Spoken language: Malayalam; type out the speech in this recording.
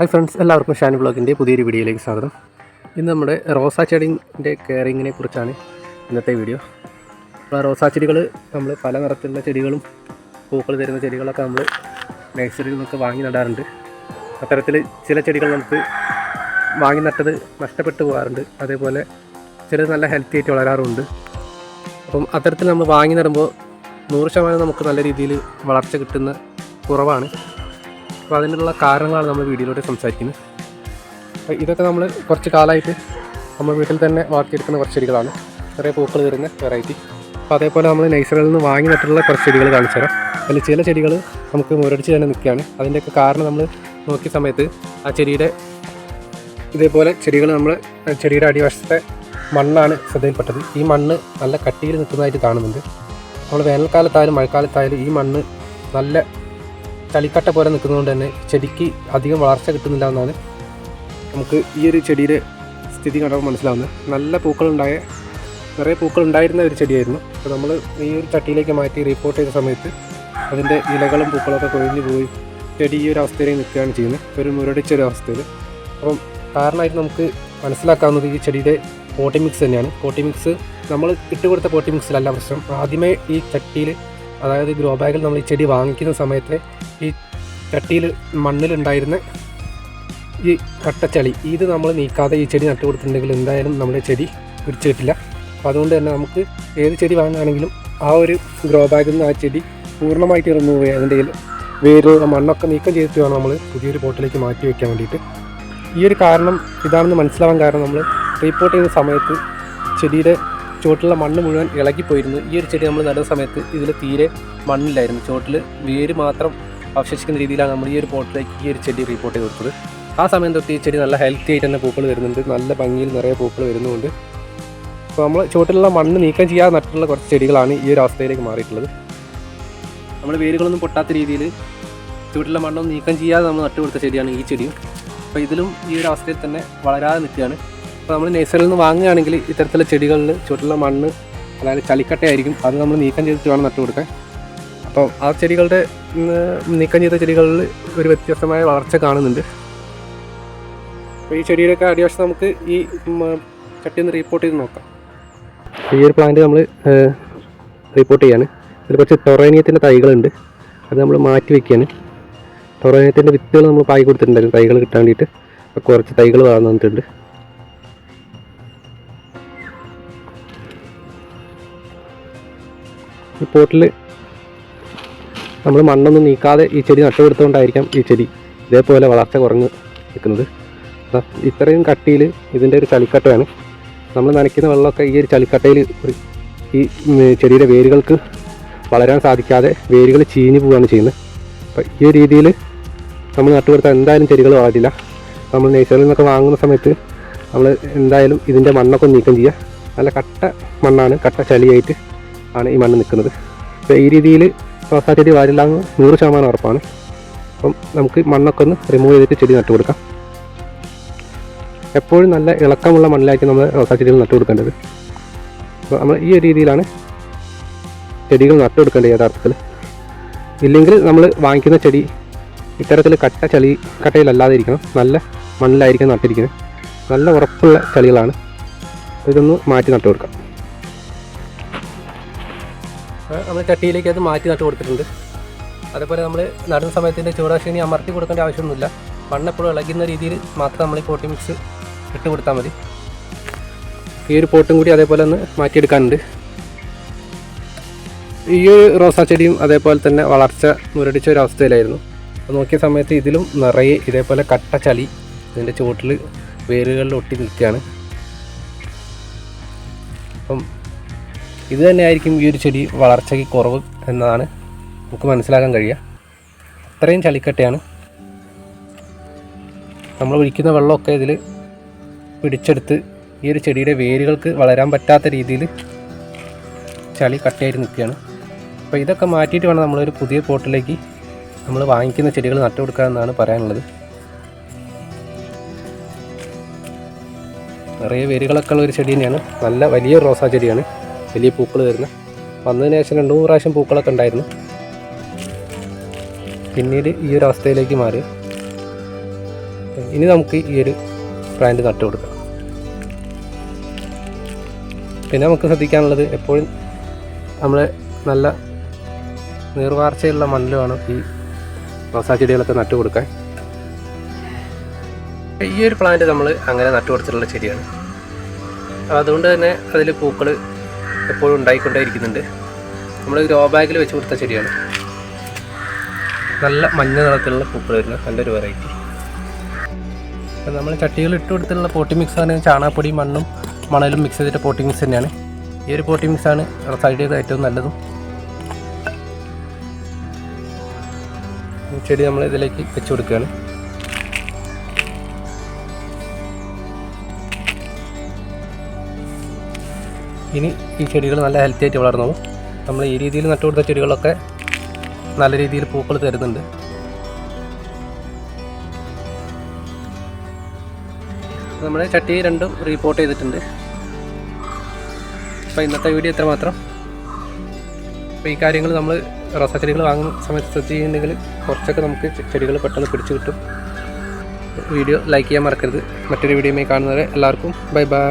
ഹായ് ഫ്രണ്ട്സ് എല്ലാവർക്കും ഷാനി ബ്ലോഗിന്റെ പുതിയൊരു വീഡിയോയിലേക്ക് സ്വാഗതം. ഇന്ന് നമ്മുടെ റോസാ ചെടിന്റെ കെയറിങ്ങിനെ കുറിച്ചാണ് ഇന്നത്തെ വീഡിയോ. അപ്പോൾ റോസാ ചെടികൾ നമ്മൾ പല നിറത്തിലുള്ള ചെടികളും പൂക്കൾ തരുന്ന ചെടികളൊക്കെ നമ്മൾ നഴ്സറിയിൽ നിന്നൊക്കെ വാങ്ങി നടാറുണ്ട്. അത്തരത്തിൽ ചില ചെടികൾ നമുക്ക് വാങ്ങി നട്ടത് നഷ്ടപ്പെട്ടു പോകാറുണ്ട്. അതേപോലെ ചിലത് നല്ല ഹെൽത്തി ആയിട്ട് വളരാറുണ്ട് അപ്പം അത്തരത്തിൽ നമ്മൾ വാങ്ങി നടുമ്പോൾ നൂറ് ശതമാനം നമുക്ക് നല്ല രീതിയിൽ വളർച്ച കിട്ടുന്ന കുറവാണ്. അപ്പോൾ അതിനുള്ള കാരണങ്ങളാണ് നമ്മൾ വീഡിയോയിലൂടെ സംസാരിക്കുന്നത്. അപ്പോൾ ഇതൊക്കെ നമ്മൾ കുറച്ച് കാലമായിട്ട് നമ്മൾ വീട്ടിൽ തന്നെ വളർത്തിയെടുക്കുന്ന കുറച്ച് ചെടികളാണ്. ചെറിയ പൂക്കൾ തരുന്ന വെറൈറ്റി. അപ്പോൾ അതേപോലെ നമ്മൾ നൈസറിൽ നിന്ന് വാങ്ങി നട്ടിട്ടുള്ള കുറച്ച് ചെടികൾ കാണിച്ചു തരാം. അതിൽ ചില ചെടികൾ നമുക്ക് മുരടിച്ച് തന്നെ നിൽക്കുകയാണ്. അതിന്റെയൊക്കെ കാരണം നമ്മൾ നോക്കിയ സമയത്ത് ആ ചെടിയുടെ ഇതേപോലെ ചെടികൾ നമ്മൾ ചെടിയുടെ അടിവശത്തെ മണ്ണാണ് ശ്രദ്ധയിൽപ്പെട്ടത്. ഈ മണ്ണ് നല്ല കട്ടിയിൽ നിൽക്കുന്നതായിട്ട് കാണുന്നുണ്ട്. നമ്മൾ വേനൽക്കാലത്തായാലും മഴക്കാലത്തായാലും ഈ മണ്ണ് നല്ല ചളിക്കട്ട പോലെ നിൽക്കുന്നതുകൊണ്ട് തന്നെ ചെടിക്ക് അധികം വളർച്ച കിട്ടുന്നില്ല എന്നാണ് നമുക്ക് ഈ ഒരു ചെടിയുടെ സ്ഥിതി കണ്ടപ്പോൾ മനസ്സിലാവുന്നത്. നല്ല പൂക്കളുണ്ടായ നിറയെ പൂക്കൾ ഉണ്ടായിരുന്ന ഒരു ചെടിയായിരുന്നു. അപ്പോൾ നമ്മൾ ഈ ഒരു ചട്ടിയിലേക്ക് മാറ്റി റിപ്പോർട്ട് ചെയ്ത സമയത്ത് അതിന്റെ ഇലകളും പൂക്കളൊക്കെ കൊഴിഞ്ഞു പോയി ചെടി ഈ ഒരു അവസ്ഥയിൽ നിൽക്കുകയാണ് ചെയ്യുന്നത്. ഒരു മുരടിച്ച ഒരു അവസ്ഥയിൽ. അപ്പം കാരണമായിട്ട് നമുക്ക് മനസ്സിലാക്കാവുന്നത് ഈ ചെടിയുടെ പോട്ടിമിക്സ് തന്നെയാണ്. പോട്ടിമിക്സ് നമ്മൾ ഇട്ടുകൊടുത്ത പോട്ടിമിക്സിലല്ല പ്രശ്നം. ആദ്യമേ ഈ ചട്ടിയിൽ അതായത് ഗ്രോ ബാഗിൽ നമ്മൾ ഈ ചെടി വാങ്ങിക്കുന്ന സമയത്ത് ഈ ചട്ടിയിൽ മണ്ണിലുണ്ടായിരുന്ന ഈ കട്ടച്ചളി ഇത് നമ്മൾ നീക്കാതെ ഈ ചെടി നട്ടു കൊടുത്തിട്ടുണ്ടെങ്കിൽ എന്തായാലും നമ്മുടെ ചെടി പിടിച്ചു കിട്ടില്ല അപ്പോൾ അതുകൊണ്ട് തന്നെ നമുക്ക് ഏത് ചെടി വാങ്ങുകയാണെങ്കിലും ആ ഒരു ഗ്രോ ബാഗിൽ നിന്ന് ആ ചെടി പൂർണമായിട്ട് റിമൂവ് ചെയ്യുക അതിന്റെ വേര് മണ്ണൊക്കെ നീക്കം ചെയ്തിട്ട് വേണം നമ്മൾ പുതിയൊരു പോട്ടിലേക്ക് മാറ്റി വയ്ക്കാൻ വേണ്ടിയിട്ട്. ഈ ഒരു കാരണം ഇതാണെന്ന് മനസ്സിലാവാൻ കാരണം നമ്മൾ റിപ്പോർട്ട് ചെയ്യുന്ന സമയത്ത് ചെടിയുടെ ചുവട്ടിലുള്ള മണ്ണ് മുഴുവൻ ഇളകിപ്പോയിരുന്നു. ഈ ഒരു ചെടി നമ്മൾ നടുന്ന സമയത്ത് ഇതിൽ തീരെ മണ്ണില്ലായിരുന്നു. ചുവട്ടിൽ വേര് മാത്രം അവശേഷിക്കുന്ന രീതിയിലാണ് നമ്മൾ ഈ ഒരു പോട്ടിലേക്ക് ഈ ഒരു ചെടി റിപ്പോർട്ട് ചെയ്ത് കൊടുത്തത്. ആ സമയം തൊട്ട് ഈ ചെടി നല്ല ഹെൽത്തി ആയിട്ട് തന്നെ പൂക്കൾ വരുന്നുണ്ട്. നല്ല ഭംഗിയിൽ നിറയെ പൂക്കൾ വരുന്നുണ്ട്. അപ്പോൾ നമ്മൾ ചുവട്ടിലുള്ള മണ്ണ് നീക്കം ചെയ്യാതെ നട്ടിട്ടുള്ള കുറച്ച് ചെടികളാണ് ഈ ഒരു അവസ്ഥയിലേക്ക് മാറിയിട്ടുള്ളത്. നമ്മൾ വേരുകളൊന്നും പൊട്ടാത്ത രീതിയിൽ ചുവട്ടിലുള്ള മണ്ണൊന്നും നീക്കം ചെയ്യാതെ നമ്മൾ നട്ടുകൊടുത്ത ചെടിയാണ് ഈ ചെടിയും. അപ്പോൾ ഇതിലും ഈ ഒരു അവസ്ഥയിൽ തന്നെ വളരാതെ നിൽക്കുകയാണ്. അപ്പോൾ നമ്മൾ നേഴ്സറിയിൽ നിന്ന് വാങ്ങുകയാണെങ്കിൽ ഇത്തരത്തിലുള്ള ചെടികളിൽ ചുവട്ടിലുള്ള മണ്ണ് അതായത് ചളിക്കട്ടയായിരിക്കും. അത് നമ്മൾ നീക്കം ചെയ്തിട്ട് വേണം നട്ടു കൊടുക്കാൻ. അപ്പോൾ ആ ചെടികളുടെ നീക്കം ചെയ്ത ചെടികളിൽ ഒരു വ്യത്യസ്തമായ വളർച്ച കാണുന്നുണ്ട്. അപ്പോൾ ഈ ചെടിയുടെയൊക്കെ അടിവശം നമുക്ക് ഈ ചട്ടി ഒന്ന് റിപ്പോർട്ട് ചെയ്ത് നോക്കാം. ഈ ഒരു പ്ലാന്റ് നമ്മൾ റിപ്പോർട്ട് ചെയ്യാണ്. ഇതിൽ കുറച്ച് ടൊറേനിയത്തിന്റെ തൈകളുണ്ട്. അത് നമ്മൾ മാറ്റി വെക്കുകയാണ് ടൊറേനിയത്തിന്റെ വിത്തുകൾ നമ്മൾ പായി കൊടുത്തിട്ടുണ്ടായിരുന്നു തൈകൾ കിട്ടാൻ വേണ്ടിയിട്ട്. അപ്പോൾ കുറച്ച് തൈകൾ വളർന്നു ഈ പോട്ടിൽ നമ്മൾ മണ്ണൊന്നും നീക്കാതെ ഈ ചെടി നട്ടുകൊടുത്തുകൊണ്ടായിരിക്കാം ഈ ചെടി. ഇതേപോലെ വളർച്ച കുറഞ്ഞ് നിൽക്കുന്നത്. ഇത്രയും കട്ടിയിൽ ഇതിന്റെ ഒരു ചളിക്കട്ടയാണ്. നമ്മൾ നനയ്ക്കുന്ന വെള്ളമൊക്കെ ഈ ഒരു ചളിക്കട്ടയിൽ ഈ ചെടിയുടെ വേരുകൾക്ക് വളരാൻ സാധിക്കാതെ വേരുകൾ ചീഞ്ഞു പോവുകയാണ് ചെയ്യുന്നത്. അപ്പം ഈ രീതിയിൽ നമ്മൾ നട്ടുകൊടുത്താൽ എന്തായാലും ചെടികൾ വളരില്ല. നമ്മൾ നേച്ചറിൽ നിന്നൊക്കെ വാങ്ങുന്ന സമയത്ത് നമ്മൾ എന്തായാലും ഇതിന്റെ മണ്ണൊക്കെ നീക്കം ചെയ്യുക. നല്ല കട്ട മണ്ണാണ് കട്ട ചളിയായിട്ട് ആണ് ഈ മണ്ണ് നിൽക്കുന്നത്. അപ്പോൾ ഈ രീതിയിൽ ചെടി വരില്ല എന്ന് നൂറ് ശതമാനം ഉറപ്പാണ്. അപ്പം നമുക്ക് മണ്ണൊക്കെ ഒന്ന് റിമൂവ് ചെയ്തിട്ട് ചെടി നട്ടു കൊടുക്കാം. എപ്പോഴും നല്ല ഇളക്കമുള്ള മണ്ണിലായിരിക്കും നമ്മൾ റോസാ ചെടികൾ നട്ടു കൊടുക്കേണ്ടത്. അപ്പോൾ നമ്മൾ ഈ ഒരു രീതിയിലാണ് ചെടികൾ നട്ടു കൊടുക്കേണ്ടത് യഥാർത്ഥത്തിൽ. ഇല്ലെങ്കിൽ നമ്മൾ വാങ്ങിക്കുന്ന ചെടി ഇത്തരത്തിൽ കട്ട ചളി കട്ടയിലല്ലാതെ ഇരിക്കണം. നല്ല മണ്ണിലായിരിക്കണം നട്ടിരിക്കുന്നത്. നല്ല ഉറപ്പുള്ള ചളികളാണ്. ഇതൊന്ന് മാറ്റി നട്ടു കൊടുക്കാം. നമ്മൾ ചട്ടിയിലേക്ക് അത് മാറ്റി നട്ട് കൊടുത്തിട്ടുണ്ട്. അതേപോലെ നമ്മൾ നടുന്ന സമയത്തിന്റെ ചൂടാശിനി അമർത്തി കൊടുക്കേണ്ട ആവശ്യമൊന്നുമില്ല. മണ്ണെപ്പോഴും ഇളകുന്ന രീതിയിൽ മാത്രം നമ്മൾ ഈ പോട്ടി മിക്സ് ഇട്ട് കൊടുത്താൽ മതി. ഈ ഒരു പോട്ടും കൂടി അതേപോലെ ഒന്ന് മാറ്റിയെടുക്കാനുണ്ട്. ഈ ഒരു റോസാ ചെടിയും അതേപോലെ തന്നെ വളർച്ച മുരടിച്ച ഒരു അവസ്ഥയിലായിരുന്നു. അപ്പോൾ നോക്കിയ സമയത്ത് ഇതിലും നിറയെ ഇതേപോലെ കട്ട ചളി ഇതിന്റെ ചുവട്ടിൽ വേരുകളിൽ ഒട്ടി നിൽക്കുകയാണ്. അപ്പം ഇത് തന്നെയായിരിക്കും ഈ ഒരു ചെടി വളർച്ചയ്ക്ക് കുറവ് എന്നതാണ് നമുക്ക് മനസ്സിലാക്കാൻ കഴിയുക. അത്രയും ചളിക്കട്ടയാണ്. നമ്മൾ ഒഴിക്കുന്ന വെള്ളമൊക്കെ ഇതിൽ പിടിച്ചെടുത്ത് ഈ ഒരു ചെടിയുടെ വേരുകൾക്ക് വളരാൻ പറ്റാത്ത രീതിയിൽ ചളി കട്ടയായിട്ട് നിൽക്കുകയാണ്. അപ്പോൾ ഇതൊക്കെ മാറ്റിയിട്ട് വേണം നമ്മളൊരു പുതിയ പോട്ടിലേക്ക് നമ്മൾ വാങ്ങിക്കുന്ന ചെടികൾ നട്ടു കൊടുക്കുക എന്നാണ് പറയാനുള്ളത്. നിറയെ വേരുകളൊക്കെ ഉള്ള ഒരു ചെടി തന്നെയാണ്. നല്ല വലിയ റോസാ ചെടിയാണ്. വലിയ പൂക്കൾ വരുന്ന. വന്നതിന് ശേഷം രണ്ട് മൂന്ന് പ്രാവശ്യം പൂക്കളൊക്കെ ഉണ്ടായിരുന്നു. പിന്നീട് ഈ ഒരു അവസ്ഥയിലേക്ക് മാറി. ഇനി നമുക്ക് ഈ ഒരു പ്ലാന്റ് നട്ടു കൊടുക്കാം. പിന്നെ നമുക്ക് ശ്രദ്ധിക്കാനുള്ളത് എപ്പോഴും നമ്മൾ നല്ല നീർവാർച്ചയുള്ള മണ്ണിൽ വേണം ഈ റോസാ ചെടികളൊക്കെ നട്ടു കൊടുക്കാൻ. ഈ ഒരു പ്ലാന്റ് നമ്മൾ അങ്ങനെ നട്ടു കൊടുത്തിട്ടുള്ള ചെടിയാണ്. അതുകൊണ്ട് തന്നെ അതിൽ പൂക്കൾ എപ്പോഴും ഉണ്ടായിക്കൊണ്ടേ ഇരിക്കുന്നുണ്ട് നമ്മൾ ഗ്രോ ബാഗിൽ വെച്ച് കൊടുത്ത ചെടിയാണ്. നല്ല മഞ്ഞ നിറത്തിലുള്ള പൂക്കൾ വരുന്ന നല്ലൊരു വെറൈറ്റി അപ്പം നമ്മൾ ചട്ടികൾ ഇട്ട് കൊടുത്തിട്ടുള്ള പോട്ടി മിക്സ് ആണ് ചാണകപ്പൊടി മണ്ണും മണലും മിക്സ് ചെയ്തിട്ട് പോട്ടി മിക്സ് തന്നെയാണ്. ഈ ഒരു പോട്ടി ആണ് സൈഡിൽ ഏറ്റവും നല്ലതും. ചെടി നമ്മൾ ഇതിലേക്ക് വെച്ച് കൊടുക്കുകയാണ്. ഇനി ഈ ചെടികൾ നല്ല ഹെൽത്തി ആയിട്ട് വളർന്നോളും. നമ്മൾ ഈ രീതിയിൽ നട്ടു കൊടുത്ത ചെടികളൊക്കെ നല്ല രീതിയിൽ പൂക്കൾ തരുന്നുണ്ട്. നമ്മുടെ ചട്ടി രണ്ടും റീപോർട്ട് ചെയ്തിട്ടുണ്ട്. അപ്പോൾ ഇന്നത്തെ വീഡിയോ എത്ര മാത്രം. അപ്പോൾ ഈ കാര്യങ്ങൾ നമ്മൾ റോസാ ചെടികൾ വാങ്ങുന്ന സമയത്ത് ശ്രദ്ധിച്ചിട്ടുണ്ടെങ്കിൽ കുറച്ചൊക്കെ നമുക്ക് ചെടികൾ പെട്ടെന്ന് പിടിച്ചു കിട്ടും. വീഡിയോ ലൈക്ക് ചെയ്യാൻ മറക്കരുത്. മറ്റൊരു വീഡിയോയുമായി കാണുന്നവരെ എല്ലാവർക്കും ബൈ ബൈ